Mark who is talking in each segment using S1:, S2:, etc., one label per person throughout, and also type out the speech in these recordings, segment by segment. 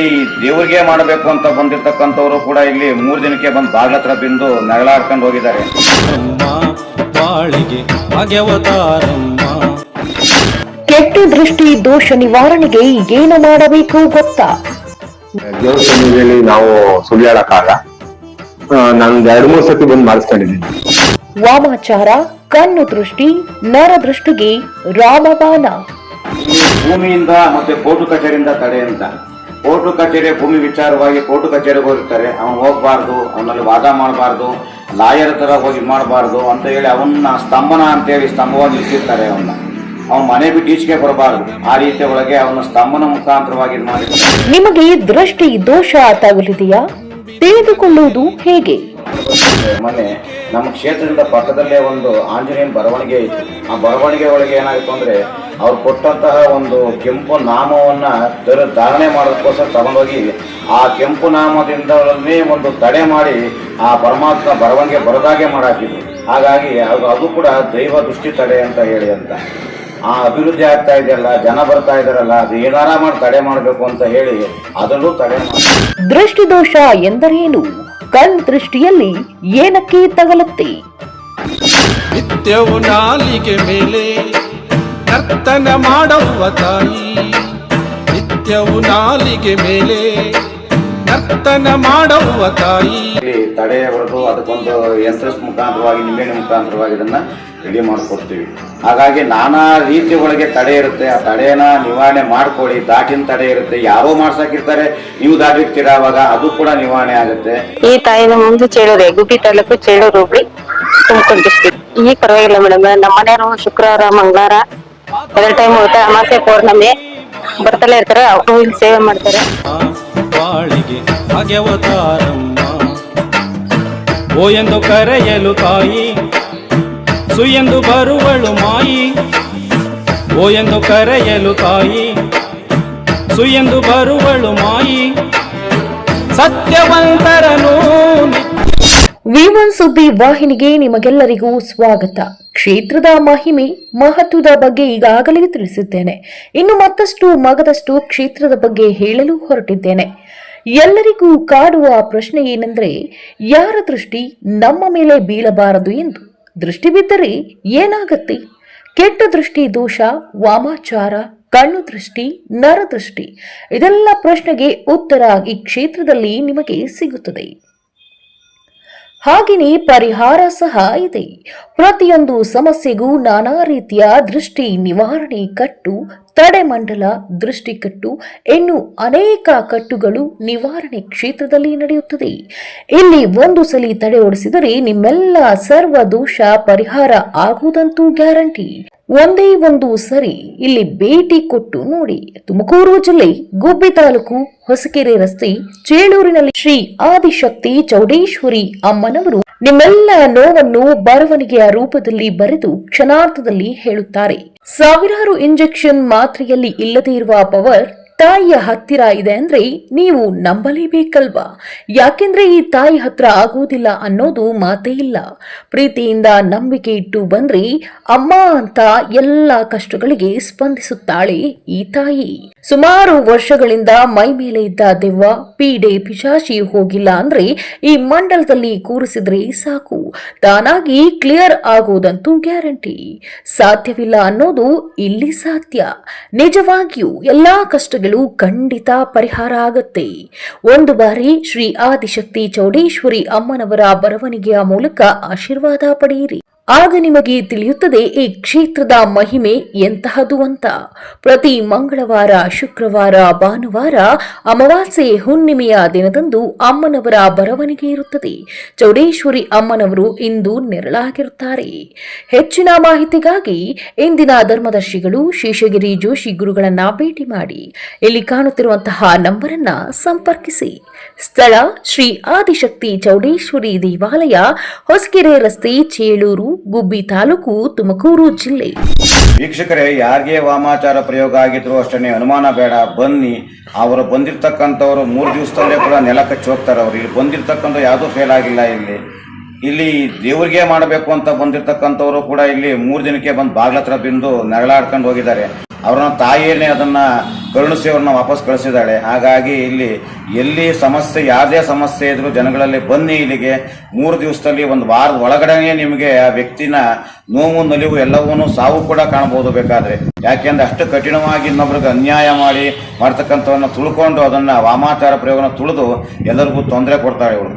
S1: ಇಲ್ಲಿ ದೇವರಿಗೆ ಮಾಡಬೇಕು ಅಂತ ಬಂದಿರ್ತಕ್ಕಂಥವ್ರು ಕೂಡ ಇಲ್ಲಿ ಮೂರು ದಿನಕ್ಕೆ ಬಂದು ಬಾಗ್ಲತ್ರ ಬಿಂದು ನೆರಳಾಡ್ಕೊಂಡು ಹೋಗಿದ್ದಾರೆ.
S2: ಕೆಟ್ಟ ದೃಷ್ಟಿ ದೋಷ ನಿವಾರಣೆಗೆ ಏನು ಮಾಡಬೇಕು ಗೊತ್ತಾ?
S3: ದೇವಸ್ಥಾನದಲ್ಲಿ ನಾವು ಸುಳ್ಯಾಡಕ್ಕಾಗ ನಾನು ಎರಡು ಮೂರು ಸತಿ ಬಂದು ಮಾಡಿಸ್ಕೊಂಡಿದ್ದೀನಿ.
S2: ವಾಮಾಚಾರ ಕಣ್ಣು ದೃಷ್ಟಿ ನರ ದೃಷ್ಟಿಗೆ
S1: ರಾಮಬಾನ ಭೂಮಿಯಿಂದ ಮತ್ತೆ ಕೋರ್ಟು ಕಚೇರಿಯಿಂದ ತಡೆ ಅಂತ. ಕೋರ್ಟು ಕಚೇರಿ ಭೂಮಿ ವಿಚಾರವಾಗಿ ಕೋರ್ಟು ಕಚೇರಿಗೆ ಹೋಗಿರ್ತಾರೆ. ಅವನು ಹೋಗಬಾರ್ದು ಅವನಲ್ಲಿ ವಾದ ಮಾಡಬಾರ್ದು ಲಾಯರ್ ಥರ ಹೋಗಿ ಮಾಡಬಾರ್ದು ಅಂತ ಹೇಳಿ ಅವನ್ನ ಸ್ತಂಭನ ಅಂತೇಳಿ ಸ್ತಂಭವಾಗಿ ಇಟ್ಟಿರ್ತಾರೆ ಅವನ್ನ ಅವನು ಮನೆ ಬಿಟ್ಟು ಈಚೆಗೆ ಬರಬಾರ್ದು. ಆ ರೀತಿಯ ಒಳಗೆ ಅವನ ಸ್ತಂಭನ ಮುಖಾಂತರವಾಗಿ ಮಾಡಿ ನಿಮಗೆ
S2: ನಿಮಗೆ ದೃಷ್ಟಿ ದೋಷ ತಗುಲಿದೆಯಾ? ತಿಳಿದುಕೊಳ್ಳುವುದು ಹೇಗೆ?
S1: ಮೊನ್ನೆ ನಮ್ಮ ಕ್ಷೇತ್ರದಿಂದ ಪಕ್ಕದಲ್ಲೇ ಒಂದು ಆಂಜನೇಯನ ಬರವಣಿಗೆ ಇತ್ತು. ಆ ಬರವಣಿಗೆ ಒಳಗೆ ಏನಾಗಿತ್ತು ಅಂದ್ರೆ ಅವ್ರು ಕೊಟ್ಟಂತಹ ಒಂದು ಕೆಂಪು ನಾಮವನ್ನ ತರ ಧಾರಣೆ ಮಾಡೋದಕ್ಕೋಸ್ಕರ ತಗೊಂಡೋಗಿ ಆ ಕೆಂಪು ನಾಮದಿಂದಲೇ ಒಂದು ತಡೆ ಮಾಡಿ ಆ ಪರಮಾತ್ಮ ಬರವಣಿಗೆ ಬರದಾಗೆ ಮಾಡಾಕಿದ್ರು. ಹಾಗಾಗಿ ಅದು ಅದು ಕೂಡ ದೈವ ದೃಷ್ಟಿ ತಡೆ ಅಂತ ಹೇಳಿ ಅಂತ. ಆ ಅಭಿವೃದ್ಧಿ ಆಗ್ತಾ ಇದೆಯಲ್ಲ ಜನ ಬರ್ತಾ ಇದಾರಲ್ಲ ಅದು ಏನಾರ ಮಾಡಿ ತಡೆ ಮಾಡಬೇಕು ಅಂತ ಹೇಳಿ ಅದನ್ನು ತಡೆ ಮಾಡಿ
S2: ದೃಷ್ಟಿ ದೋಷ ಎಂದರೇನು? ಕಣ್ ದೃಷ್ಟಿಯಲ್ಲಿ ಏನಕ್ಕೆ ತಗಲುತ್ತೆ?
S4: ನಿತ್ಯವು ನಾಲಿಗೆ ಮೇಲೆ ನರ್ತನ ಮಾಡವ್ವ ತಾಯಿ ನಿತ್ಯವು ನಾಲಿಗೆ ಮೇಲೆ. ನರ್ತನ ಮಾಡವ್ವ ತಾಯಿ.
S1: ಇಲ್ಲಿ ತಡೆ ಹೊಡೆದು ಅದಕ್ಕೊಂದು ಯಂತ್ರ ಮುಖಾಂತರವಾಗಿ ನಿಂಬೆಹಣ್ಣು ಮುಖಾಂತರವಾಗಿ ಇದನ್ನ ರೆಡಿ ಮಾಡಿಕೊಡ್ತೀವಿ. ಹಾಗಾಗಿ ನಾನಾ ರೀತಿ ಒಳಗೆ ತಡೆ ಇರುತ್ತೆ. ಆ ತಡೆನ ನಿವಾರಣೆ ಮಾಡ್ಕೊಳ್ಳಿ. ದಾಟಿನ ತಡೆ ಇರುತ್ತೆ. ಯಾರೋ ಮಾಡ್ಸಕ್ಕಿರ್ತಾರೆ ನೀವು ದಾಟಿರ್ತೀರ ಅವಾಗ ಅದು ಕೂಡ ನಿವಾರಣೆ ಆಗುತ್ತೆ.
S5: ಈ ತಾಯಿನ ಮುಂದೆ ಚೇಳೋದೇ ಗುಬ್ಬಿ ತಾಲೂಕು ಚೇಳೂರು ತುಮಕೂರು ಡಿಸ್ಟ್ರಿಕ್ಟ್ ಈಗ ಪರವಾಗಿಲ್ಲ ಮೇಡಮ್ ನಮ್ಮ ಮನೆಯವರು ಶುಕ್ರವಾರ ಮಂಗಳವಾರ ಎರಡು ಟೈಮ್ ಹೋಗುತ್ತೆ ಅಮಾಸೆ ಪೌರ್ಣಮಿ ಬರ್ತಲೇ ಇರ್ತಾರೆ, ಅವರು ಇಲ್ಲಿ ಸೇವೆ ಮಾಡ್ತಾರೆ.
S4: ಬಾಳಿಗೆ ಓ ಎಂದು ಕರೆಯಲು ತಾಯಿ ಸು ಎಂದು ಬರುವಳು ಮಾಯಿ. ಓ ಎಂದು ಕರೆಯಲು ತಾಯಿ ಸು ಎಂದು ಬರುವಳು ಮಾಯಿ. ಸತ್ಯವಂತರನು
S2: ವಿವನ್ ಸುದ್ದಿ ವಾಹಿನಿಗೆ ನಿಮಗೆಲ್ಲರಿಗೂ ಸ್ವಾಗತ. ಕ್ಷೇತ್ರದ ಮಹಿಮೆ ಮಹತ್ವದ ಬಗ್ಗೆ ಈಗಾಗಲೇ ತಿಳಿಸಿದ್ದೇನೆ. ಇನ್ನು ಮತ್ತಷ್ಟು ಮಗದಷ್ಟು ಕ್ಷೇತ್ರದ ಬಗ್ಗೆ ಹೇಳಲು ಹೊರಟಿದ್ದೇನೆ. ಎಲ್ಲರಿಗೂ ಕಾಡುವ ಪ್ರಶ್ನೆ ಏನೆಂದರೆ, ಯಾರ ದೃಷ್ಟಿ ನಮ್ಮ ಮೇಲೆ ಬೀಳಬಾರದು ಎಂದು? ದೃಷ್ಟಿ ಬಿದ್ದರೆ ಏನಾಗತ್ತೆ? ಕೆಟ್ಟ ದೃಷ್ಟಿ ದೋಷ, ವಾಮಾಚಾರ, ಕಣ್ಣು ದೃಷ್ಟಿ ನರದೃಷ್ಟಿ ಇದೆಲ್ಲ ಪ್ರಶ್ನೆಗೆ ಉತ್ತರ ಈ ಕ್ಷೇತ್ರದಲ್ಲಿ ನಿಮಗೆ ಸಿಗುತ್ತದೆ. ಹಾಗೆಯೇ ಪರಿಹಾರ ಸಹ ಇದೆ. ಪ್ರತಿಯೊಂದು ಸಮಸ್ಯೆಗೂ ನಾನಾ ರೀತಿಯ ದೃಷ್ಟಿ ನಿವಾರಣೆ ಕಟ್ಟು, ತಡೆಮಂಡಲ ದೃಷ್ಟಿಕಟ್ಟು ಇನ್ನು ಅನೇಕ ಕಟ್ಟುಗಳು ನಿವಾರಣೆ ಕ್ಷೇತ್ರದಲ್ಲಿ ನಡೆಯುತ್ತದೆ. ಇಲ್ಲಿ ಒಂದು ಸಲಿ ತಡೆ ಓಡಿಸಿದರೆ ನಿಮ್ಮೆಲ್ಲ ಸರ್ವ ದೋಷ ಪರಿಹಾರ ಆಗುವುದಂತೂ ಗ್ಯಾರಂಟಿ. ಒಂದೇ ಒಂದು ಸರಿ ಇಲ್ಲಿ ಭೇಟಿ ಕೊಟ್ಟು ನೋಡಿ. ತುಮಕೂರು ಜಿಲ್ಲೆ ಗುಬ್ಬಿ ತಾಲೂಕು ಹೊಸಕೆರೆ ರಸ್ತೆ ಚೇಳೂರಿನಲ್ಲಿ ಶ್ರೀ ಆದಿಶಕ್ತಿ ಚೌಡೇಶ್ವರಿ ಅಮ್ಮನವರು ನಿಮ್ಮೆಲ್ಲ ನೋವನ್ನು ಬರವಣಿಗೆಯ ರೂಪದಲ್ಲಿ ಬರೆದು ಕ್ಷಣಾರ್ಥದಲ್ಲಿ ಹೇಳುತ್ತಾರೆ. ಸಾವಿರಾರು ಇಂಜೆಕ್ಷನ್ ಮಾತ್ರೆಯಲ್ಲಿ ಇಲ್ಲದೇ ಇರುವ ಪವರ್ ತಾಯಿಯ ಹತ್ತಿರ ಇದೆ ಅಂದ್ರೆ ನೀವು ನಂಬಲೇಬೇಕಲ್ವಾ? ಯಾಕೆಂದ್ರೆ ಈ ತಾಯಿ ಹತ್ರ ಆಗುವುದಿಲ್ಲ ಅನ್ನೋದು ಮಾತೇ ಇಲ್ಲ. ಪ್ರೀತಿಯಿಂದ ನಂಬಿಕೆ ಇಟ್ಟು ಬಂದ್ರಿ ಅಮ್ಮ ಅಂತ ಎಲ್ಲ ಕಷ್ಟಗಳಿಗೆ ಸ್ಪಂದಿಸುತ್ತಾಳೆ ಈ ತಾಯಿ. ಸುಮಾರು ವರ್ಷಗಳಿಂದ ಮೈ ಮೇಲೆ ಇದ್ದ ದೆವ್ವ ಪೀಡೆ ಪಿಶಾಚಿ ಹೋಗಿಲ್ಲ ಅಂದ್ರೆ ಈ ಮಂಡಲದಲ್ಲಿ ಕೂರಿಸಿದ್ರೆ ಸಾಕು. ತಾನಾಗಿ ಕ್ಲಿಯರ್ ಆಗುವುದಂತೂ ಗ್ಯಾರಂಟಿ. ಸಾಧ್ಯವಿಲ್ಲ ಅನ್ನೋದು ಇಲ್ಲಿ ಸಾಧ್ಯ. ನಿಜವಾಗಿಯೂ ಎಲ್ಲಾ ಕಷ್ಟಗಳು ಖಂಡಿತ ಪರಿಹಾರ ಆಗುತ್ತೆ. ಒಂದು ಬಾರಿ ಶ್ರೀ ಆದಿಶಕ್ತಿ ಚೌಡೇಶ್ವರಿ ಅಮ್ಮನವರ ಬರವಣಿಗೆಯ ಮೂಲಕ ಆಶೀರ್ವಾದ ಪಡೆಯಿರಿ. ಆಗ ನಿಮಗೆ ತಿಳಿಯುತ್ತದೆ ಈ ಕ್ಷೇತ್ರದ ಮಹಿಮೆ ಎಂತಹದು ಅಂತ. ಪ್ರತಿ ಮಂಗಳವಾರ, ಶುಕ್ರವಾರ, ಭಾನುವಾರ ಅಮಾವಾಸ್ಯೆ ಹುಣ್ಣಿಮೆಯ ದಿನದಂದು ಅಮ್ಮನವರ ಬರವಣಿಗೆ ಇರುತ್ತದೆ. ಚೌಡೇಶ್ವರಿ ಅಮ್ಮನವರು ಇಂದು ನೆರಳಾಗಿರುತ್ತಾರೆ. ಹೆಚ್ಚಿನ ಮಾಹಿತಿಗಾಗಿ ಇಂದಿನ ಧರ್ಮದರ್ಶಿಗಳು ಶೇಷಗಿರಿ ಜೋಶಿ ಗುರುಗಳನ್ನ ಭೇಟಿ ಮಾಡಿ. ಇಲ್ಲಿ ಕಾಣುತ್ತಿರುವಂತಹ ನಂಬರನ್ನ ಸಂಪರ್ಕಿಸಿ. ಸ್ಥಳ ಶ್ರೀ ಆದಿಶಕ್ತಿ ಚೌಡೇಶ್ವರಿ ದೇವಾಲಯ, ಹೊಸಕೆರೆ ರಸ್ತೆ, ಚೇಳೂರು, ಗುಬ್ಬಿ ತಾಲೂಕು, ತುಮಕೂರು ಜಿಲ್ಲೆ.
S1: ವೀಕ್ಷಕರೇ, ಯಾರಿಗೆ ವಾಮಾಚಾರ ಪ್ರಯೋಗ ಆಗಿದ್ರು ಅಷ್ಟನ್ನೇ ಅನುಮಾನ ಬೇಡ. ಬನ್ನಿ, ಅವರು ಬಂದಿರ್ತಕ್ಕಂಥವ್ರು ಮೂರು ದಿವಸದಲ್ಲೇ ಕೂಡ ನೆಲ ಕಚ್ಚಿ ಹೋಗ್ತಾರೆ ಅವ್ರು. ಇಲ್ಲಿ ಬಂದಿರ್ತಕ್ಕಂಥ ಯಾವುದೂ ಫೇಲ್ ಆಗಿಲ್ಲ ಇಲ್ಲಿ. ಇಲ್ಲಿ ದೇವ್ರಿಗೆ ಮಾಡಬೇಕು ಅಂತ ಬಂದಿರತಕ್ಕಂಥವ್ರು ಕೂಡ ಇಲ್ಲಿ ಮೂರು ದಿನಕ್ಕೆ ಬಂದು ಬಾಗ್ಲ ಹತ್ರ ಬಿಂದು ನೆರಳಾಡ್ಕೊಂಡು ಹೋಗಿದ್ದಾರೆ. ಅವ್ರನ್ನ ತಾಯಿಯೇ ಅದನ್ನ ಕರುಣಿಸಿ ವಾಪಸ್ ಕಳಿಸಿದ್ದಾಳೆ. ಹಾಗಾಗಿ ಇಲ್ಲಿ ಎಲ್ಲಿ ಸಮಸ್ಯೆ, ಯಾವುದೇ ಸಮಸ್ಯೆ ಇದ್ರು ಜನಗಳಲ್ಲಿ ಬನ್ನಿ ಇಲ್ಲಿಗೆ. ಮೂರು ದಿವಸದಲ್ಲಿ ಒಂದು ವಾರದ ಒಳಗಡೆನೆ ನಿಮಗೆ ಆ ವ್ಯಕ್ತಿನ ನೋವು, ನಲಿವು ಎಲ್ಲವನ್ನೂ ಸಾವು ಕೂಡ ಕಾಣಬಹುದು ಬೇಕಾದ್ರೆ. ಯಾಕೆಂದ್ರೆ ಅಷ್ಟು ಕಠಿಣವಾಗಿ ಇನ್ನೊಬ್ರಿಗೆ ಅನ್ಯಾಯ ಮಾಡಿ ಮಾಡ್ತಕ್ಕಂಥವನ್ನ ತುಳ್ಕೊಂಡು ಅದನ್ನ ವಾಮಾಚಾರ ಪ್ರಯೋಗನ ತುಳಿದು ಎಲ್ಲರಿಗೂ ತೊಂದರೆ ಕೊಡ್ತಾರೆ ಇವರು.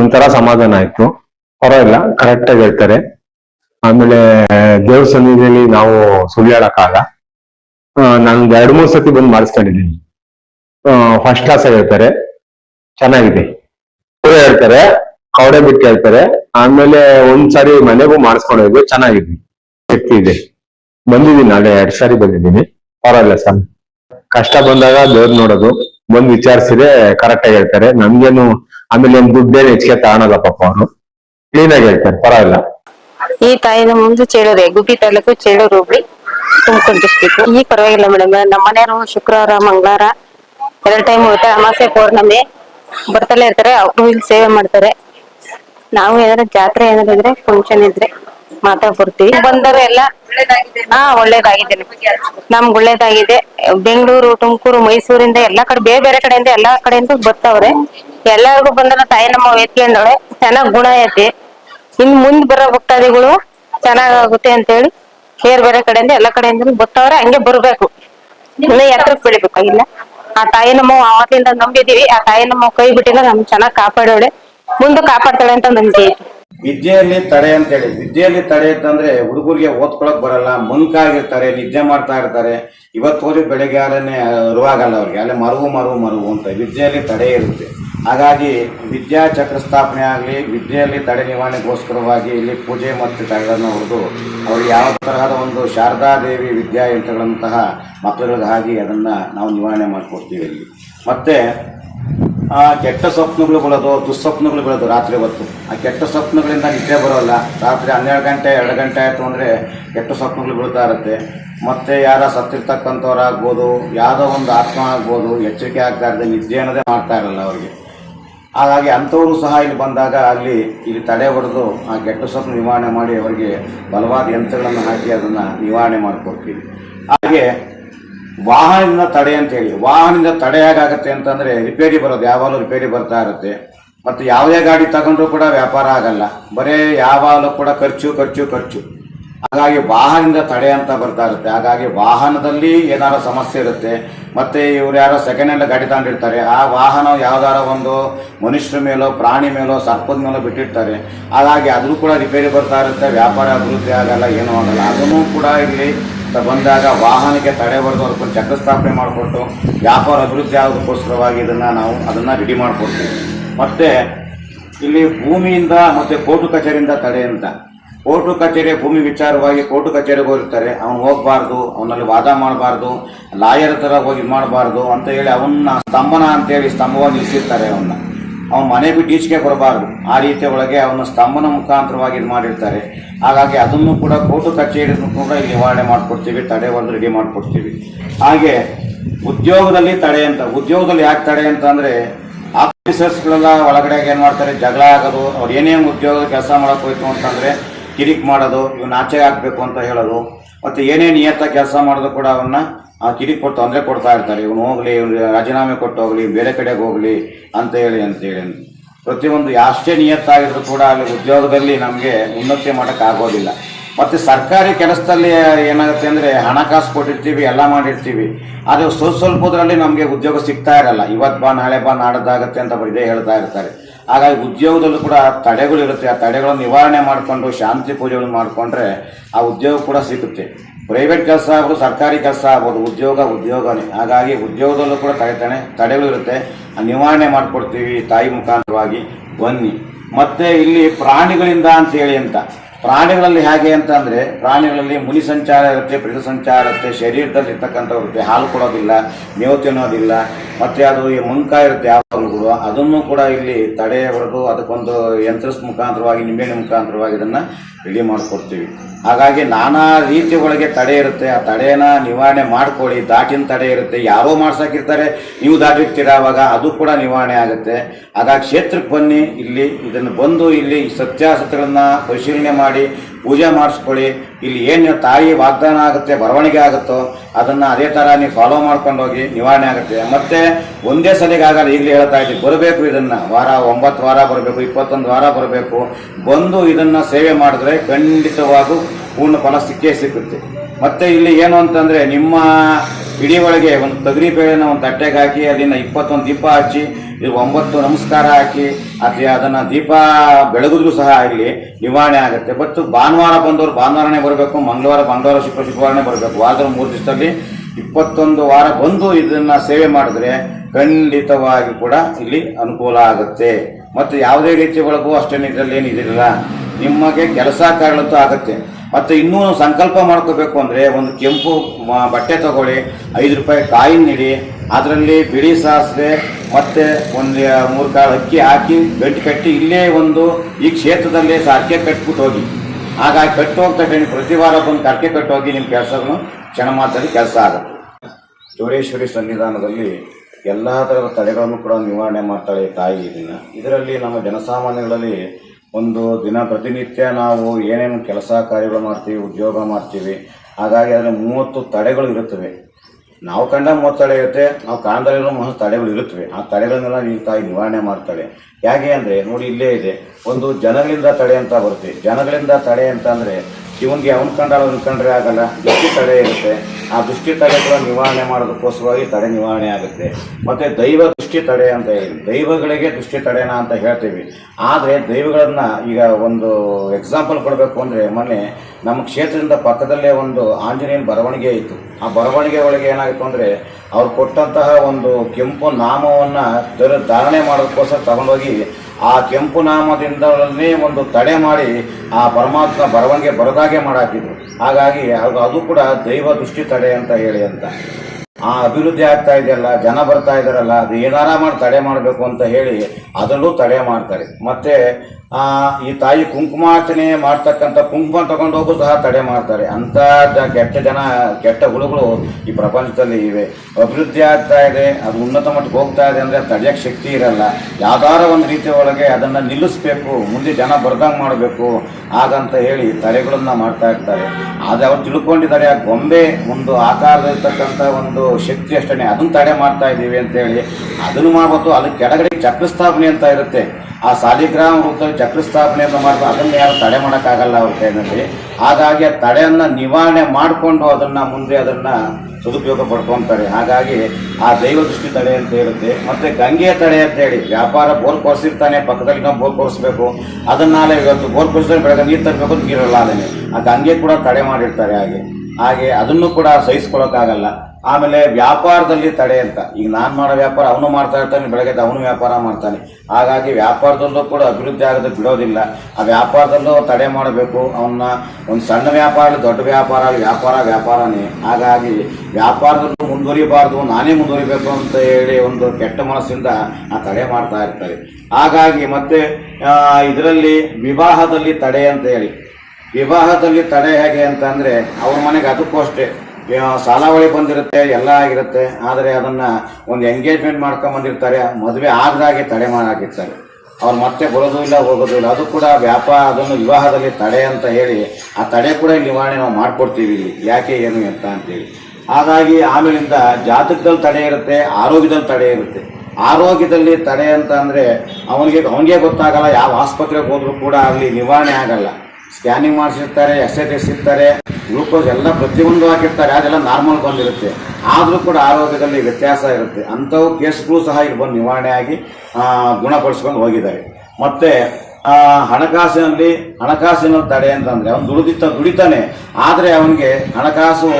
S3: ಒಂಥರ ಸಮಾಧಾನ ಆಯ್ತು. ಪರವಾಗಿಲ್ಲ ಕರೆಕ್ಟ್ ಆಗಿ ಹೇಳ್ತಾರೆ. ಆಮೇಲೆ ದೇವ್ರ ಸನ್ನಿಧಿಯಲ್ಲಿ ನಾವು ಸುಳ್ಳು ಹೇಳಕ್ಕಾಗ ನಾನು ಎರಡು ಮೂರು ಸತಿ ಬಂದು ಮಾಡಿಸ್ಕೊಂಡಿದ್ದೀನಿ. ಫಸ್ಟ್ ಕ್ಲಾಸ್ ಹೇಳ್ತಾರೆ. ಚೆನ್ನಾಗಿದೆ. ಹೇಳ್ತಾರೆ, ಕವಡೆ ಬಿಟ್ಟು ಹೇಳ್ತಾರೆ. ಆಮೇಲೆ ಒಂದ್ಸಾರಿ ಮನೆಗೂ ಮಾಡಿಸ್ಕೊಂಡು ಚೆನ್ನಾಗಿದೆ. ಶಕ್ತಿ ಇದೆ ಬಂದಿದ್ದೀನಿ ನಾಳೆ, ಎರಡು ಸಾರಿ ಬಂದಿದ್ದೀನಿ. ಪರವಾಗಿಲ್ಲ ಸರ್. ಕಷ್ಟ ಬಂದಾಗ ದೇವ್ರು ನೋಡೋದು. ಬಂದು ವಿಚಾರಿಸಿದ್ರೆ ಕರೆಕ್ಟ್ ಆಗಿ ಹೇಳ್ತಾರೆ. ನಮ್ಗೇನು ಆಮೇಲೆ ಏನ್ ದುಡ್ಡೇನು ಹೆಚ್ಚಿಗೆ ತಗೊಳಲ್ಲ ಪಾಪ ಅವರು. ಕ್ಲೀನ್ ಆಗಿ ಹೇಳ್ತಾರೆ. ಪರವಾಗಿಲ್ಲ.
S5: ಈ ತಾಯಿನ ಮುಂದೆ ಚೇಳೂರೆ, ಗುಬ್ಬಿ ತಾಲೂಕು ಚೇಳೂರು ಹೋಬ್ಳಿ. ತುಮಕೂರು ಡಿಸ್ಟಿಕ್ ಈಗ ಪರವಾಗಿಲ್ಲ ಮೇಡಮ್ ನಮ್ಮ ಮನೆಯವರು ಶುಕ್ರವಾರ, ಮಂಗಳವಾರ ಎರಡು ಟೈಮ್ ಹೋಗುತ್ತೆ ಅಮಾಸೆ, ಪೌರ್ಣಮಿ ಬರ್ತಲೇ ಇರ್ತಾರೆ. ಅವರು ಇಲ್ಲಿ ಸೇವೆ ಮಾಡ್ತಾರೆ. ನಾವು ಏನಾದ್ರು ಜಾತ್ರೆ ಏನಾದ್ರು ಇದ್ರೆ ಫಂಕ್ಷನ್ ಇದ್ರೆ ಮಾತ್ರ ಬರ್ತೀವಿ. ಬಂದವರು ಎಲ್ಲ, ಹಾ ಒಳ್ಳೇದಾಗಿದೆ ನಮ್ಗೆ ಒಳ್ಳೇದಾಗಿದೆ. ಬೆಂಗಳೂರು, ತುಮಕೂರು, ಮೈಸೂರಿಂದ ಎಲ್ಲಾ ಕಡೆ, ಬೇರೆ ಬೇರೆ ಕಡೆಯಿಂದ ಎಲ್ಲಾ ಕಡೆಯಿಂದ ಬರ್ತಾವ್ರೆ. ಎಲ್ಲರಿಗೂ ಬಂದ್ರೆ ತಾಯಿ, ನಮ್ಮ ಎತ್ಕೊಂಡವಳೆ ಚೆನ್ನಾಗ್ ಗುಣ ಐತಿ. ಇನ್ ಮುಂದ್ ಬರೋ ಭಕ್ತಾದಿಗಳು ಚೆನ್ನಾಗಾಗುತ್ತೆ ಅಂತ ಹೇಳಿ ಬೇರೆ ಕಡೆಯಿಂದ ಎಲ್ಲಾ ಕಡೆಯಿಂದ ಗೊತ್ತವ್ರ ಹಂಗೆ ಬರ್ಬೇಕು. ಇನ್ನ ಎತ್ತರಕ್ಕೆ ಇಲ್ಲ? ಆ ತಾಯಿ ನಮ್ಮ ಆವತ್ತಿಂದ ನಂಬಿದೀವಿ, ಆ ತಾಯಿ ನಮ್ಮ ಕೈ ಬಿಟ್ಟಿಲ್ಲ ನಮ್ ಚೆನ್ನಾಗ್ ಕಾಪಾಡೋಳೆ. ಮುಂದೆ ಕಾಪಾಡ್ತಾಳೆ ಅಂತ ನಂಬಿಕೆ ಐತಿ.
S1: ವಿದ್ಯೆಯಲ್ಲಿ ತಡೆ ಅಂತ ಹೇಳಿ, ವಿದ್ಯೆಯಲ್ಲಿ ತಡೆ ಅಂತಂದ್ರೆ ಹುಡುಗರಿಗೆ ಓದ್ಕೊಳಕ್ ಬರಲ್ಲ, ಮುಂಕಾಗಿರ್ತಾರೆ, ನಿದ್ದೆ ಮಾಡ್ತಾ ಇರ್ತಾರೆ. ಇವತ್ತು ಹೋದ್ರೆ ಬೆಳಗ್ಗೆ ಆರನೇ ಅವ್ರಿಗೆ, ಅಲ್ಲೇ ಮರುವು ಮರುವು ಮರುವು ಅಂತ ವಿದ್ಯೆಯಲ್ಲಿ ತಡೆ ಇರುತ್ತೆ. ಹಾಗಾಗಿ ವಿದ್ಯಾ ಚಕ್ರ ಸ್ಥಾಪನೆ ಆಗಲಿ, ವಿದ್ಯೆಯಲ್ಲಿ ತಡೆ ನಿವಾರಣೆಗೋಸ್ಕರವಾಗಿ ಇಲ್ಲಿ ಪೂಜೆ ಮತ್ತು ತಡೆಗಳನ್ನು ಹೊಡೆದು, ಅವರು ಯಾವ ತರಹದ ಒಂದು ಶಾರದಾದೇವಿ ವಿದ್ಯಾಯಂತ್ರಗಳಂತಹ ಹಾಗೆ ಅದನ್ನು ನಾವು ನಿವಾರಣೆ ಮಾಡಿಕೊಡ್ತೀವಿ ಇಲ್ಲಿ. ಮತ್ತು, ಆ ಕೆಟ್ಟ ಸ್ವಪ್ನಗಳು ಬೀಳೋದು, ದುಸ್ವಪ್ನಗಳು ಬೀಳೋದು ರಾತ್ರಿ ಹೊತ್ತು. ಆ ಕೆಟ್ಟ ಸ್ವಪ್ನಗಳಿಂದ ನಿದ್ದೆ ಬರೋಲ್ಲ. ರಾತ್ರಿ ಹನ್ನೆರಡು ಗಂಟೆ, ಎರಡು ಗಂಟೆ ಆಯಿತು ಅಂದರೆ ಕೆಟ್ಟ ಸ್ವಪ್ನಗಳು ಬೀಳ್ತಾ ಇರುತ್ತೆ. ಮತ್ತು ಯಾರ ಸತ್ತಿರ್ತಕ್ಕಂಥವ್ರಾಗ್ಬೋದು, ಯಾವುದೋ ಒಂದು ಆತ್ಮ ಆಗ್ಬೋದು, ಎಚ್ಚರಿಕೆ ಆಗ್ತಾ ಇರದೆ ನಿದ್ದೆ ಅನ್ನೋದೇ ಮಾಡ್ತಾ ಇರಲ್ಲ ಅವರಿಗೆ. ಹಾಗಾಗಿ ಅಂಥವರು ಸಹ ಇಲ್ಲಿ ಬಂದಾಗ ಅಲ್ಲಿ ಇಲ್ಲಿ ತಡೆ ಹೊಡೆದು ಆ ಕೆಟ್ಟ ಸ್ವಪ್ನ ನಿವಾರಣೆ ಮಾಡಿ ಅವರಿಗೆ ಬಲವಾದ ಯಂತ್ರಗಳನ್ನು ಹಾಕಿ ಅದನ್ನು ನಿವಾರಣೆ ಮಾಡಿಕೊಡ್ತೀವಿ. ಹಾಗೆ ವಾಹನದಿಂದ ತಡೆ ಅಂತೇಳಿ ವಾಹನದಿಂದ ತಡೆ ಹೇಗಾಗುತ್ತೆ ಅಂತಂದರೆ ರಿಪೇರಿ ಬರೋದು, ಯಾವಾಗಲೂ ರಿಪೇರಿ ಬರ್ತಾ ಇರುತ್ತೆ. ಮತ್ತು ಯಾವುದೇ ಗಾಡಿ ತಗೊಂಡ್ರೂ ಕೂಡ ವ್ಯಾಪಾರ ಆಗಲ್ಲ. ಬರೀ ಯಾವಾಗಲೂ ಕೂಡ ಖರ್ಚು ಖರ್ಚು ಖರ್ಚು. ಹಾಗಾಗಿ ವಾಹನದಿಂದ ತಡೆ ಅಂತ ಬರ್ತಾ ಇರುತ್ತೆ. ಹಾಗಾಗಿ ವಾಹನದಲ್ಲಿ ಏನಾರ ಸಮಸ್ಯೆ ಇರುತ್ತೆ, ಮತ್ತೆ ಇವ್ರು ಯಾರೋ ಸೆಕೆಂಡ್ ಹ್ಯಾಂಡ್ ಗಾಡಿ ತಗೊಂಡಿರ್ತಾರೆ, ಆ ವಾಹನ ಯಾವ್ದಾರ ಒಂದು ಮನುಷ್ಯರ ಮೇಲೋ, ಪ್ರಾಣಿ ಮೇಲೋ, ಸರ್ಪದ ಮೇಲೋ ಬಿಟ್ಟಿರ್ತಾರೆ. ಹಾಗಾಗಿ ಅದ್ರೂ ಕೂಡ ರಿಪೇರಿ ಬರ್ತಾ ಇರುತ್ತೆ, ವ್ಯಾಪಾರ ಅಭಿವೃದ್ಧಿ ಆಗಲ್ಲ, ಏನೂ ಆಗಲ್ಲ. ಅದನ್ನು ಕೂಡ ಇಲ್ಲಿ ಬಂದಾಗ ವಾಹನಕ್ಕೆ ತಡೆ ಬರೆದು ಚಕ್ರ ಸ್ಥಾಪನೆ ಮಾಡಿಕೊಟ್ಟು ವ್ಯಾಪಾರ ಅಭಿವೃದ್ಧಿ ಆಗೋದಕ್ಕೋಸ್ಕರವಾಗಿ ಇದನ್ನು ನಾವು ಅದನ್ನು ರೆಡಿ ಮಾಡಿಕೊಡ್ತೀವಿ. ಮತ್ತು ಇಲ್ಲಿ ಭೂಮಿಯಿಂದ ಮತ್ತು ಕೋರ್ಟು ಕಚೇರಿಯಿಂದ ತಡೆ ಅಂತ. ಕೋರ್ಟು ಕಚೇರಿ ಭೂಮಿ ವಿಚಾರವಾಗಿ ಕೋರ್ಟು ಕಚೇರಿಗೆ ಹೋಗಿರ್ತಾರೆ. ಅವ್ನು ಹೋಗಬಾರ್ದು, ಅವನಲ್ಲಿ ವಾದ ಮಾಡಬಾರ್ದು, ಲಾಯರ್ ಥರ ಹೋಗಿ ಮಾಡಬಾರ್ದು ಅಂತ ಹೇಳಿ ಅವನ್ನ ಸ್ತಂಭನ ಅಂತೇಳಿ ಸ್ತಂಭವಾಗಿ ನಿಲ್ಲಿಸಿರ್ತಾರೆ ಅವನ್ನ ಅವನ ಮನೆ ಬಿಟ್ಟು ಈಚೆಗೆ ಬರಬಾರ್ದು. ಆ ರೀತಿಯ ಒಳಗೆ ಅವನ ಸ್ತಂಭನ ಮುಖಾಂತರವಾಗಿ ಇದು ಮಾಡಿರ್ತಾರೆ. ಹಾಗಾಗಿ ಅದನ್ನು ಕೂಡ ಕೋರ್ಟು ಕಚೇರಿ ಕೂಡ ಇಲ್ಲಿ ನಿವಾರಣೆ ಮಾಡಿಕೊಡ್ತೀವಿ, ತಡೆ ಒಂದು ರೆಡಿ ಮಾಡಿಕೊಡ್ತೀವಿ. ಹಾಗೆ ಉದ್ಯೋಗದಲ್ಲಿ ತಡೆ ಅಂತ, ಉದ್ಯೋಗದಲ್ಲಿ ಯಾಕೆ ತಡೆ ಅಂತ ಅಂದರೆ ಆಫೀಸರ್ಸ್ಗಳೆಲ್ಲ ಒಳಗಡೆ ಏನು ಮಾಡ್ತಾರೆ, ಜಗಳ ಆಗೋದು, ಅವ್ರು ಏನೇ ಉದ್ಯೋಗ ಕೆಲಸ ಮಾಡೋಕೆ ಹೋಯ್ತು ಅಂತಂದರೆ ಕಿರಿಕ್ ಮಾಡೋದು ಇವನ್ನ ಆಚೆ ಹಾಕಬೇಕು ಅಂತ ಹೇಳೋದು, ಮತ್ತು ಏನೇ ನಿಯತ ಕೆಲಸ ಮಾಡೋದು ಕೂಡ ಅವನ್ನ ಕಿರಿಕ್ ಕೊಟ್ಟು ತೊಂದರೆ ಕೊಡ್ತಾ ಇರ್ತಾರೆ. ಇವನು ಹೋಗಲಿ, ಇವ್ನು ರಾಜೀನಾಮೆ ಕೊಟ್ಟು ಹೋಗಲಿ ಬೇರೆ ಕಡೆಗೆ ಹೋಗಲಿ ಅಂತ ಹೇಳಿ ಅಂತ ಹೇಳಿ. ಪ್ರತಿಯೊಂದು ಅಷ್ಟೇ ನಿಯತ್ತಾಗಿದ್ರು ಕೂಡ ಅಲ್ಲಿ ಉದ್ಯೋಗದಲ್ಲಿ ನಮಗೆ ಉನ್ನತಿ ಮಾಡೋಕ್ಕಾಗೋದಿಲ್ಲ ಮತ್ತು ಸರ್ಕಾರಿ ಕೆಲಸದಲ್ಲಿ ಏನಾಗುತ್ತೆ ಅಂದರೆ ಹಣಕಾಸು ಕೊಟ್ಟಿರ್ತೀವಿ, ಎಲ್ಲ ಮಾಡಿರ್ತೀವಿ. ಆದರೆ ಸ್ವಲ್ಪ ಸ್ವಲ್ಪದ್ರಲ್ಲಿ ನಮಗೆ ಉದ್ಯೋಗ ಸಿಗ್ತಾ ಇರಲ್ಲ. ಇವತ್ತು ಬಾ, ನಾಳೆ ಬಾ, ನಾಡದಾಗತ್ತೆ ಅಂತ ಇದೇ ಹೇಳ್ತಾ ಇರ್ತಾರೆ. ಹಾಗಾಗಿ ಉದ್ಯೋಗದಲ್ಲೂ ಕೂಡ ತಡೆಗಳು ಇರುತ್ತೆ. ಆ ತಡೆಗಳನ್ನು ನಿವಾರಣೆ ಮಾಡಿಕೊಂಡು, ಶಾಂತಿ ಪೂಜೆಗಳು ಮಾಡಿಕೊಂಡ್ರೆ ಆ ಉದ್ಯೋಗ ಕೂಡ ಸಿಗುತ್ತೆ. ಪ್ರೈವೇಟ್ ಕೆಲಸ ಆಗ್ಬೋದು, ಸರ್ಕಾರಿ ಕೆಲಸ ಆಗ್ಬೋದು, ಉದ್ಯೋಗ ಉದ್ಯೋಗನೇ. ಹಾಗಾಗಿ ಉದ್ಯೋಗದಲ್ಲೂ ಕೂಡ ತಡೆತಾನೆ ತಡೆಗಳಿರುತ್ತೆ ಆ ನಿವಾರಣೆ ಮಾಡಿಕೊಡ್ತೀವಿ ತಾಯಿ ಮುಖಾಂತರವಾಗಿ. ಬನ್ನಿ. ಮತ್ತೆ ಇಲ್ಲಿ ಪ್ರಾಣಿಗಳಿಂದ ಅಂತ ಹೇಳಿ ಅಂತ. ಪ್ರಾಣಿಗಳಲ್ಲಿ ಹೇಗೆ ಅಂತಂದರೆ ಪ್ರಾಣಿಗಳಲ್ಲಿ ಮುನಿ ಸಂಚಾರ ಇರುತ್ತೆ ಪ್ರತಿ ಸಂಚಾರ ಇರುತ್ತೆ, ಶರೀರದಲ್ಲಿ ಇರ್ತಕ್ಕಂಥ ಇರುತ್ತೆ ಹಾಲು ಕೊಡೋದಿಲ್ಲ, ಮೇವು ತಿನ್ನೋದಿಲ್ಲ, ಮತ್ತು ಅದು ಈ ಮುಂಕ ಇರುತ್ತೆ ಯಾವಾಗಲೂ ಅದನ್ನು ಕೂಡ ಇಲ್ಲಿ ತಡೆ ಅದಕ್ಕೊಂದು ಯಂತ್ರದ ಮುಖಾಂತರವಾಗಿ ನಿಂಬೆಹಣ್ಣು ಮುಖಾಂತರವಾಗಿ ಇದನ್ನ ರೆಡಿ ಮಾಡಿಕೊಡ್ತೀವಿ. ಹಾಗಾಗಿ ನಾನಾ ರೀತಿ ಒಳಗೆ ತಡೆ ಇರುತ್ತೆ. ಆ ತಡೆನ ನಿವಾರಣೆ ಮಾಡ್ಕೊಳ್ಳಿ. ದಾಟಿನ ತಡೆ ಇರುತ್ತೆ. ಯಾರೋ ಮಾಡ್ಸಕ್ಕಿರ್ತಾರೆ ನೀವು ದಾಟಿರ್ತೀರ ಅವಾಗ? ಅದು ಕೂಡ ನಿವಾರಣೆ ಆಗುತ್ತೆ. ಹಾಗಾಗಿ ಕ್ಷೇತ್ರಕ್ಕೆ ಬನ್ನಿ. ಇಲ್ಲಿ ಇದನ್ನು ಬಂದು ಇಲ್ಲಿ ಸತ್ಯಾಸತ್ಯಗಳನ್ನ ಪರಿಶೀಲನೆ ಮಾಡಿ. ಪೂಜೆ ಮಾಡಿಸ್ಕೊಳ್ಳಿ. ಇಲ್ಲಿ ಏನು ತಾಯಿ ವಾಗ್ದಾನ ಆಗುತ್ತೆ, ಬರವಣಿಗೆ ಆಗುತ್ತೋ, ಅದನ್ನು ಅದೇ ಥರ ನೀವು ಫಾಲೋ ಮಾಡ್ಕೊಂಡು ಹೋಗಿ ನಿವಾರಣೆ ಆಗುತ್ತೆ. ಮತ್ತೆ ಒಂದೇ ಸಲಿಗೆ ಆಗಲ್ಲ, ಈಗಲೇ ಹೇಳ್ತಾ ಇದ್ದೀವಿ ಬರಬೇಕು ಇದನ್ನು. ವಾರ, ಒಂಬತ್ತು ವಾರ ಬರಬೇಕು, ಇಪ್ಪತ್ತೊಂದು ವಾರ ಬರಬೇಕು. ಬಂದು ಇದನ್ನು ಸೇವೆ ಮಾಡಿದ್ರೆ ಖಂಡಿತವಾಗೂ ಪೂರ್ಣ ಫಲ ಸಿಕ್ಕೇ ಸಿಕ್ಕುತ್ತೆ. ಮತ್ತು ಇಲ್ಲಿ ಏನು ಅಂತಂದರೆ, ನಿಮ್ಮ ಇಡೀ ಒಳಗೆ ಒಂದು ತಗರಿ ಬೇಳೆನ ಒಂದು ತಟ್ಟೆಗೆ ಹಾಕಿ, ಅಲ್ಲಿನ ಇಪ್ಪತ್ತೊಂದು ದೀಪ ಹಚ್ಚಿ ಇದು ಒಂಬತ್ತು ನಮಸ್ಕಾರ ಹಾಕಿ ಅದೇ ಅದನ್ನು ದೀಪ ಬೆಳಗಿದ್ರು ಸಹ ಆಗಲಿ, ನಿವಾರಣೆ ಆಗುತ್ತೆ. ಬಟ್ ಭಾನುವಾರ ಬಂದವರು ಭಾನುವಾರನೇ ಬರಬೇಕು, ಮಂಗಳವಾರ ಮಂಗಳವಾರ ಶುಕ್ರ, ಶುಕ್ರವಾರನೇ ಬರಬೇಕು. ವಾರದ ಮೂರು ದಿವಸದಲ್ಲಿ ಇಪ್ಪತ್ತೊಂದು ವಾರ ಬಂದು ಇದನ್ನ ಸೇವೆ ಮಾಡಿದ್ರೆ ಖಂಡಿತವಾಗಿ ಕೂಡ ಇಲ್ಲಿ ಅನುಕೂಲ ಆಗುತ್ತೆ. ಮತ್ತು ಯಾವುದೇ ರೀತಿ ಒಳಗೂ ಅಷ್ಟೇ ಇದರಲ್ಲಿ ಏನು ಇದಿರಲ್ಲ ನಿಮಗೆ ಕೆಲಸ ಕಾರ್ಯಗಳಂತೂ ಆಗುತ್ತೆ. ಮತ್ತು ಇನ್ನೂ ಸಂಕಲ್ಪ ಮಾಡ್ಕೋಬೇಕು ಅಂದರೆ ಒಂದು ಕೆಂಪು ಬಟ್ಟೆ ತಗೊಳ್ಳಿ, ಐದು ರೂಪಾಯಿ ಕಾಯಿನ್ ನೀಡಿ ಅದರಲ್ಲಿ ಬಿಳಿ ಸಾಸಿವೆ ಮತ್ತು ಒಂದು ಮೂರು ಕಾಳು ಅಕ್ಕಿ ಹಾಕಿ ಗಂಟು ಕಟ್ಟಿ ಇಲ್ಲೇ ಒಂದು ಈ ಕ್ಷೇತ್ರದಲ್ಲೇ ಸಾರಿಗೆ ಕಟ್ಬಿಟ್ಟು ಹೋಗಿ. ಹಾಗಾಗಿ ಕಟ್ಟು ಹೋಗ್ತಾ ನೀವು ಪ್ರತಿ ವಾರ ಬಂದು ಕರ್ಕೆ ಕಟ್ಟು ಹೋಗಿ ನಿಮ್ಮ ಕೆಲಸಗಳು ಕ್ಷಣ ಮಾತಾಡಿ ಕೆಲಸ ಆಗುತ್ತೆ. ಚೌಡೇಶ್ವರಿ ಸನ್ನಿಧಾನದಲ್ಲಿ ಎಲ್ಲ ಥರದ ತಡೆಗಳನ್ನು ಕೂಡ ನಿವಾರಣೆ ಮಾಡ್ತಾಳೆ ತಾಯಿ ಇದನ್ನು. ಇದರಲ್ಲಿ ನಮ್ಮ ಜನಸಾಮಾನ್ಯಗಳಲ್ಲಿ ಒಂದು ದಿನ ಪ್ರತಿನಿತ್ಯ ನಾವು ಏನೇನು ಕೆಲಸ ಕಾರ್ಯಗಳು ಮಾಡ್ತೀವಿ, ಉದ್ಯೋಗ ಮಾಡ್ತೀವಿ, ಹಾಗಾಗಿ ಅದರ ಮೂವತ್ತು ತಡೆಗಳು ಇರುತ್ತವೆ. ನಾವು ಕಂಡ ಮೂವತ್ತು ತಡೆ ಇರುತ್ತೆ, ನಾವು ಕಾಣದಲ್ಲಿರೋ ಮನಸ್ಸು ತಡೆಗಳು ಇರುತ್ತವೆ. ಆ ತಡೆಗಳನ್ನೆಲ್ಲ ಈ ತಾಯಿ ನಿವಾರಣೆ ಮಾಡ್ತಾಳೆ. ಹೇಗೆ ಅಂದರೆ, ನೋಡಿ ಇಲ್ಲೇ ಇದೆ. ಒಂದು ಜನಗಳಿಂದ ತಡೆ ಅಂತ ಬರುತ್ತೆ. ಜನಗಳಿಂದ ತಡೆ ಅಂತ ಅಂದರೆ, ಇವನಿಗೆ ಅವ್ನು ಕಂಡಾಗ ಕಂಡ್ರೆ ಆಗಲ್ಲ. ದೃಷ್ಟಿ ತಡೆ ಇರುತ್ತೆ. ಆ ದೃಷ್ಟಿ ತಡೆ ಕೂಡ ನಿವಾರಣೆ ಮಾಡೋದಕ್ಕೋಸ್ಕರವಾಗಿ ತಡೆ ನಿವಾರಣೆ ಆಗುತ್ತೆ. ಮತ್ತು ದೈವ ದೃಷ್ಟಿ ತಡೆ ಅಂತ ಹೇಳಿ. ದೈವಗಳಿಗೆ ದೃಷ್ಟಿ ತಡೆನ ಅಂತ ಹೇಳ್ತೀವಿ. ಆದರೆ ದೈವಗಳನ್ನು ಈಗ ಒಂದು ಎಕ್ಸಾಂಪಲ್ ಕೊಡಬೇಕು ಅಂದರೆ, ಮೊನ್ನೆ ನಮ್ಮ ಕ್ಷೇತ್ರದಿಂದ ಪಕ್ಕದಲ್ಲೇ ಒಂದು ಆಂಜನೇಯನ ಬರವಣಿಗೆ ಇತ್ತು. ಆ ಬರವಣಿಗೆ ಒಳಗೆ ಏನಾಗುತ್ತೆ ಅಂದ್ರೆ ಅವ್ರು ಕೊಟ್ಟಂತಹ ಒಂದು ಕೆಂಪು ನಾಮವನ್ನ ಧಾರಣೆ ಮಾಡೋದಕ್ಕೋಸ್ಕರ ತಗೊಂಡೋಗಿ ಆ ಕೆಂಪು ನಾಮದಿಂದಲೇ ಒಂದು ತಡೆ ಮಾಡಿ ಆ ಪರಮಾತ್ಮ ಬರವಣಿಗೆ ಬರದಾಗೆ ಮಾಡಾಕಿದ್ರು. ಹಾಗಾಗಿ ಅದು ಕೂಡ ದೈವ ದೃಷ್ಟಿ ತಡೆ ಅಂತ ಹೇಳಿ ಅಂತ. ಆ ಅಭಿವೃದ್ಧಿ ಆಗ್ತಾ ಇದೆಯಲ್ಲ, ಜನ ಬರ್ತಾ ಇದಾರಲ್ಲ, ಅದು ಏನಾರ ಮಾಡಿ ತಡೆ ಮಾಡಬೇಕು ಅಂತ ಹೇಳಿ ಅದರಲ್ಲೂ ತಡೆ ಮಾಡ್ತಾರೆ. ಮತ್ತೆ ಈ ತಾಯಿ ಕುಂಕುಮಾರ್ಚನೆ ಮಾಡ್ತಕ್ಕಂಥ ಕುಂಕುಮ ತಗೊಂಡು ಹೋಗು ಸಹ ತಡೆ ಮಾಡ್ತಾರೆ. ಅಂತ ಕೆಟ್ಟ ಜನ, ಕೆಟ್ಟ ಹುಳುಗಳು ಈ ಪ್ರಪಂಚದಲ್ಲಿ ಇವೆ. ಅಭಿವೃದ್ಧಿ ಆಗ್ತಾ ಇದೆ, ಅದು ಉನ್ನತ ಮಟ್ಟಕ್ಕೆ ಹೋಗ್ತಾ ಇದೆ ಅಂದರೆ ತಡೆಯಕ್ಕೆ ಶಕ್ತಿ ಇರಲ್ಲ. ಯಾವ್ದಾರ ಒಂದು ರೀತಿಯ ಒಳಗೆ ಅದನ್ನು ನಿಲ್ಲಿಸ್ಬೇಕು, ಮುಂದೆ ಜನ ಬರ್ದಂಗೆ ಮಾಡಬೇಕು ಹಾಗಂತ ಹೇಳಿ ತಡೆಗಳನ್ನ ಮಾಡ್ತಾ ಇರ್ತಾರೆ. ಆದರೆ ಅವ್ರು ತಿಳ್ಕೊಂಡಿದ್ದಾರೆ, ಆ ಗೊಂಬೆ ಒಂದು ಆಕಾರದಲ್ಲಿರ್ತಕ್ಕಂಥ ಒಂದು ಶಕ್ತಿ ಅಷ್ಟೇ ಅದನ್ನು ತಡೆ ಮಾಡ್ತಾ ಇದ್ದೀವಿ ಅಂತ ಹೇಳಿ, ಅದನ್ನು ಮಾಡ್ಬೋದು ಅದಕ್ಕೆ ಕೆಳಗಡೆ ಚಕ್ರ ಸ್ಥಾಪನೆ ಅಂತ ಇರುತ್ತೆ. ಆ ಸಾಲಿಗ್ರಾಮ ರೂಪದಲ್ಲಿ ಚಕ್ರ ಸ್ಥಾಪನೆ ಅಂತ ಮಾಡ್ತಾರೆ ಅದನ್ನು ಯಾರು ತಡೆ ಮಾಡೋಕ್ಕಾಗಲ್ಲ ಅವ್ರ ಕೈನಲ್ಲಿ. ಹಾಗಾಗಿ ಆ ತಡೆಯನ್ನು ನಿವಾರಣೆ ಮಾಡಿಕೊಂಡು ಅದನ್ನು ಮುಂದೆ ಅದನ್ನು ಸದುಪಯೋಗ ಪಡ್ಕೊತಾರೆ. ಹಾಗಾಗಿ ಆ ದೈವ ದೃಷ್ಟಿ ತಡೆ ಅಂತ ಹೇಳುತ್ತೆ. ಮತ್ತು ಗಂಗೆ ತಡೆ ಅಂತ ಹೇಳಿ, ವ್ಯಾಪಾರ ಬೋರ್ ಕೊರ್ಸಿರ್ತಾನೆ, ಪಕ್ಕದಲ್ಲಿ ನಾವು ಬೋರ್ ಕೊರ್ಸ್ಬೇಕು. ಅದನ್ನಾಲೆ ಇವತ್ತು ಬೋರ್ ಕೊರ್ಸಿದ್ರೆ ಬೆಳಗ್ಗೆ ನೀರು ತರಬೇಕು ನೀರಲ್ಲ ಅದನ್ನೇ ಆ ಗಂಗೆ ಕೂಡ ತಡೆ ಮಾಡಿರ್ತಾರೆ ಹಾಗೆ. ಹಾಗೆ ಅದನ್ನು ಕೂಡ ಸಹಿಸ್ಕೊಳಕ್ಕಾಗಲ್ಲ. ಆಮೇಲೆ ವ್ಯಾಪಾರದಲ್ಲಿ ತಡೆ ಅಂತ. ಈಗ ನಾನು ಮಾಡೋ ವ್ಯಾಪಾರ ಅವನು ಮಾಡ್ತಾ ಇರ್ತಾನೆ ಬೆಳಗ್ಗೆ ಅವನು ವ್ಯಾಪಾರ ಮಾಡ್ತಾನೆ. ಹಾಗಾಗಿ ವ್ಯಾಪಾರದಲ್ಲೂ ಕೂಡ ಅಭಿವೃದ್ಧಿ ಆಗೋದು ಬಿಡೋದಿಲ್ಲ. ಆ ವ್ಯಾಪಾರದಲ್ಲೂ ತಡೆ ಮಾಡಬೇಕು. ಅವನ್ನ ಒಂದು ಸಣ್ಣ ವ್ಯಾಪಾರ, ದೊಡ್ಡ ವ್ಯಾಪಾರ ವ್ಯಾಪಾರ, ವ್ಯಾಪಾರನೇ. ಹಾಗಾಗಿ ವ್ಯಾಪಾರದಲ್ಲೂ ಮುಂದುವರಿಬಾರ್ದು, ನಾನೇ ಮುಂದುವರಿಬೇಕು ಅಂತ ಹೇಳಿ ಒಂದು ಕೆಟ್ಟ ಮನಸ್ಸಿಂದ ಆ ತಡೆ ಮಾಡ್ತಾ ಇರ್ತಾರೆ. ಹಾಗಾಗಿ ಮತ್ತೆ ಇದರಲ್ಲಿ ವಿವಾಹದಲ್ಲಿ ತಡೆ ಅಂತ ಹೇಳಿ. ವಿವಾಹದಲ್ಲಿ ತಡೆ ಹೇಗೆ ಅಂತ ಅಂದರೆ ಅವ್ರ ಮನೆಗೆ ಅದಕ್ಕೂ ಅಷ್ಟೇ. ಸಾಲಾವಳಿ ಬಂದಿರುತ್ತೆ, ಎಲ್ಲ ಆಗಿರುತ್ತೆ, ಆದರೆ ಅದನ್ನು ಒಂದು ಎಂಗೇಜ್ಮೆಂಟ್ ಮಾಡ್ಕೊಂಡು ಬಂದಿರ್ತಾರೆ, ಮದುವೆ ಆಗದಾಗೆ ತಡೆ ಮಾಡಾಕಿರ್ತಾರೆ. ಅವ್ರು ಮತ್ತೆ ಬರೋದು ಇಲ್ಲ, ಹೋಗೋದು ಇಲ್ಲ. ಅದು ಕೂಡ ವ್ಯಾಪಾರ, ಅದನ್ನು ವಿವಾಹದಲ್ಲಿ ತಡೆ ಅಂತ ಹೇಳಿ, ಆ ತಡೆ ಕೂಡ ನಿವಾರಣೆ ನಾವು ಮಾಡಿಕೊಡ್ತೀವಿ. ಯಾಕೆ, ಏನು ಅಂತ ಅಂತೇಳಿ. ಹಾಗಾಗಿ ಆಮೇಲಿಂದ ಜಾತಕದಲ್ಲಿ ತಡೆ ಇರುತ್ತೆ, ಆರೋಗ್ಯದಲ್ಲಿ ತಡೆ ಇರುತ್ತೆ. ಆರೋಗ್ಯದಲ್ಲಿ ತಡೆ ಅಂತ ಅಂದರೆ ಅವನಿಗೆ ಅವನಿಗೆ ಗೊತ್ತಾಗಲ್ಲ, ಯಾವ ಆಸ್ಪತ್ರೆಗೆ ಹೋದರೂ ಕೂಡ ಅಲ್ಲಿ ನಿವಾರಣೆ ಆಗಲ್ಲ. ಸ್ಕ್ಯಾನಿಂಗ್ ಮಾಡಿಸಿರ್ತಾರೆ ಎಕ್ಸ್ ರೇ ತೆಗೆಸಿರ್ತಾರೆ ಗ್ಲೂಕೋಸ್ ಎಲ್ಲ ಪ್ರತಿಯೊಂದು ಹಾಕಿರ್ತಾರೆ, ಅದೆಲ್ಲ ನಾರ್ಮಲ್ ಬಂದಿರುತ್ತೆ. ಆದರೂ ಕೂಡ ಆರೋಗ್ಯದಲ್ಲಿ ವ್ಯತ್ಯಾಸ ಇರುತ್ತೆ. ಅಂಥವು ಕೇಸ್ಗಳು ಸಹ ಇಲ್ಲಿ ಬಂದು ನಿವಾರಣೆ ಆಗಿ ಗುಣಪಡಿಸ್ಕೊಂಡು ಹೋಗಿದ್ದಾರೆ. ಮತ್ತು ಹಣಕಾಸಿನಲ್ಲಿ, ಹಣಕಾಸಿನ ತಡೆ ಅಂತಂದರೆ ಅವನು ದುಡಿದಿತ್ತ ದುಡಿತಾನೆ. ಆದರೆ ಅವನಿಗೆ ಹಣಕಾಸು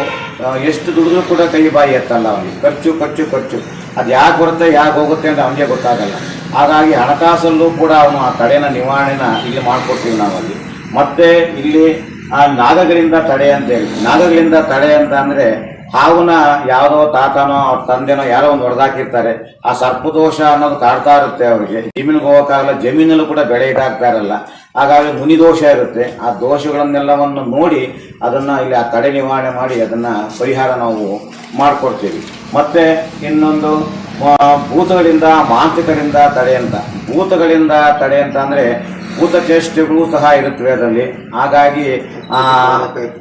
S1: ಎಷ್ಟು ದುಡಿದ್ರೂ ಕೂಡ ಕೈ ಬಾಯಿ ಎತ್ತಲ್ಲ ಅವನಿಗೆ. ಖರ್ಚು ಖರ್ಚು ಖರ್ಚು. ಅದು ಯಾಕೆ ಬರುತ್ತೆ, ಯಾಕೆ ಹೋಗುತ್ತೆ ಅಂತ ಅವನಿಗೆ ಗೊತ್ತಾಗಲ್ಲ. ಹಾಗಾಗಿ ಹಣಕಾಸಲ್ಲೂ ಕೂಡ ಅವನು ಆ ತಡೆನ ನಿವಾರಣೆನ ಇಲ್ಲಿ ಮಾಡಿಕೊಡ್ತೀವಿ ನಾವಲ್ಲಿ. ಮತ್ತೆ ಇಲ್ಲಿ ಆ ನಾಗಗಳಿಂದ ತಡೆ ಅಂತ ಹೇಳಿ. ನಾಗಗಳಿಂದ ತಡೆ ಅಂತ ಅಂದ್ರೆ ಹಾವುನ ಯಾವುದೋ ತಾತನೋ ಅವ್ರ ತಂದೆನೋ ಯಾರೋ ಒಂದು ಹೊಡೆದಾಕಿರ್ತಾರೆ. ಆ ಸರ್ಪದೋಷ ಅನ್ನೋದು ಕಾಡ್ತಾ ಇರುತ್ತೆ ಅವರಿಗೆ. ಜಮೀನಿಗೆ ಹೋಗೋಕ್ಕಾಗಲ್ಲ ಜಮೀನಲ್ಲೂ ಕೂಡ ಬೆಳೆ ಇದಾಗ್ತಾ ಇರಲ್ಲ. ಹಾಗಾಗಿ ಮುನಿ ದೋಷ ಇರುತ್ತೆ. ಆ ದೋಷಗಳನ್ನೆಲ್ಲವನ್ನು ನೋಡಿ ಅದನ್ನ ಇಲ್ಲಿ ಆ ತಡೆ ನಿವಾರಣೆ ಮಾಡಿ ಅದನ್ನ ಪರಿಹಾರ ನಾವು ಮಾಡಿಕೊಡ್ತೀವಿ. ಮತ್ತೆ ಇನ್ನೊಂದು ಭೂತಗಳಿಂದ, ಮಾಂತ್ರಿಕರಿಂದ ತಡೆ ಅಂತ. ಭೂತಗಳಿಂದ ತಡೆ ಅಂತ ಅಂದ್ರೆ ಭೂತ ಚೇಷ್ಟೆಗಳು ಸಹ ಇರುತ್ತವೆ ಅದರಲ್ಲಿ. ಹಾಗಾಗಿ ಆ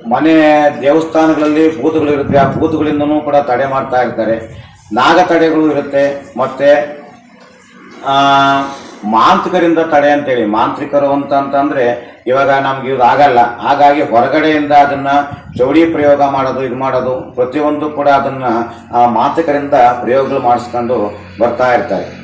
S1: ಮನೆ ದೇವಸ್ಥಾನಗಳಲ್ಲಿ ಭೂತಗಳು ಇರುತ್ತೆ. ಆ ಭೂತಗಳಿಂದನೂ ಕೂಡ ತಡೆ ಮಾಡ್ತಾ ಇರ್ತಾರೆ. ನಾಗ ತಡೆಗಳು ಇರುತ್ತೆ. ಮತ್ತೆ ಆ, ಮಾಂತ್ರಿಕರಿಂದ ತಡೆ ಅಂತೇಳಿ. ಮಾಂತ್ರಿಕರು ಅಂತ ಅಂತಂದ್ರೆ ಇವಾಗ ನಮ್ಗೆ ಇದು ಆಗಲ್ಲ. ಹಾಗಾಗಿ ಹೊರಗಡೆಯಿಂದ ಅದನ್ನ ಚೌಡಿ ಪ್ರಯೋಗ ಮಾಡೋದು ಇದು ಮಾಡೋದು ಪ್ರತಿಯೊಂದು ಕೂಡ ಅದನ್ನ ಆ ಮಾಂತ್ರಿಕರಿಂದ ಪ್ರಯೋಗಗಳು ಮಾಡಿಸ್ಕೊಂಡು ಬರ್ತಾ ಇರ್ತಾರೆ.